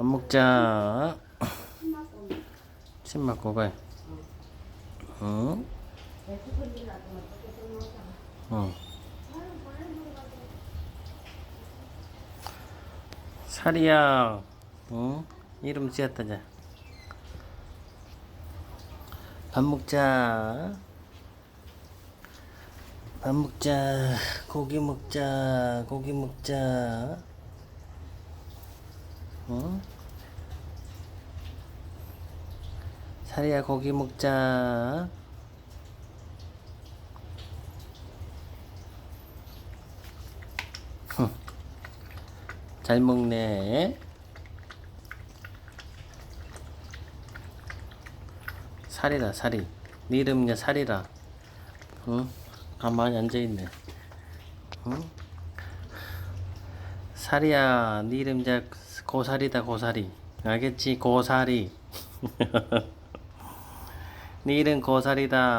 밥 먹자. 침 맞고 가. 응? 응. 살이야. 응? 이름 지었다 자. 밥 먹자. 밥 먹자. 고기 먹자. 고기 먹자. 응? 살이야 고기 먹자. 흥. 잘 먹네. 살이라 살이. 네 이름이냐 살이라. 응? 가만히 앉아 있네. 응? 살이야, 네 이름 이제 고사리다 고사리. 알겠지? 고사리. 네 이름 고사리다.